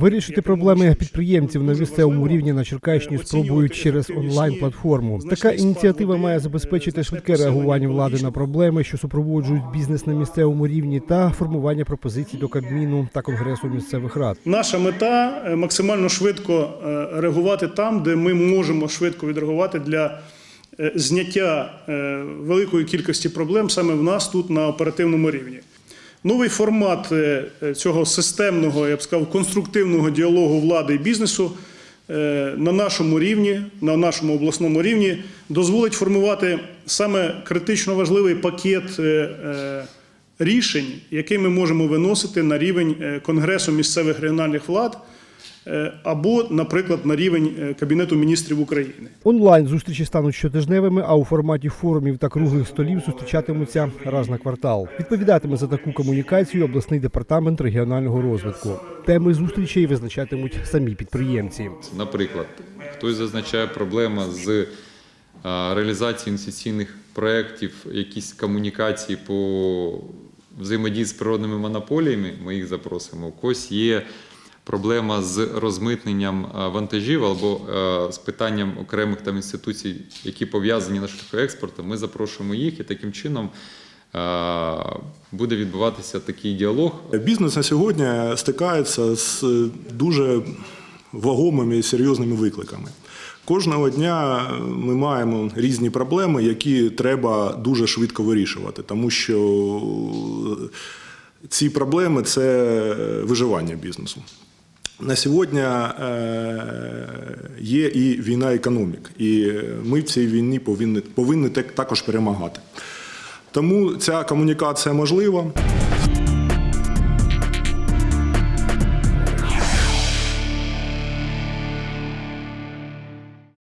Вирішити проблеми підприємців на місцевому рівні на Черкащині спробують через онлайн платформу. Така ініціатива має забезпечити швидке реагування влади на проблеми, що супроводжують бізнес на місцевому рівні, та формування пропозицій до Кабміну та Конгресу місцевих рад. Наша мета е, максимально швидко е, реагувати там, де ми можемо швидко відреагувати для е, зняття е, великої кількості проблем саме в нас тут на оперативному рівні. Новий формат е, е, цього системного, я б сказав, конструктивного діалогу влади і бізнесу е, на нашому рівні, на нашому обласному рівні, дозволить формувати саме критично важливий пакет рішень, які ми можемо виносити на рівень Конгресу місцевих регіональних влад або, наприклад, на рівень е, Кабінету міністрів України. Онлайн зустрічі стануть щотижневими, а у форматі форумів та круглих столів зустрічатимуться раз на квартал. Відповідатиме за таку комунікацію обласний департамент регіонального розвитку. Теми зустрічей визначатимуть самі підприємці. Наприклад, хтось зазначає проблема з а, реалізацією інвестиційних проєктів, якісь комунікації по взаємодії з природними монополіями, ми їх запросимо. У когось є проблема з розмитненням вантажів або з питанням окремих там інституцій, які пов'язані на шляху експорту, ми запрошуємо їх і таким чином буде відбуватися такий діалог. Бізнес на сьогодні стикається з дуже вагомими і серйозними викликами. Кожного дня ми маємо різні проблеми, які треба дуже швидко вирішувати, тому що ці проблеми це виживання бізнесу. На сьогодні е, є і війна економік, і ми в цій війні повинні, повинні так- також перемагати. Тому ця комунікація можлива.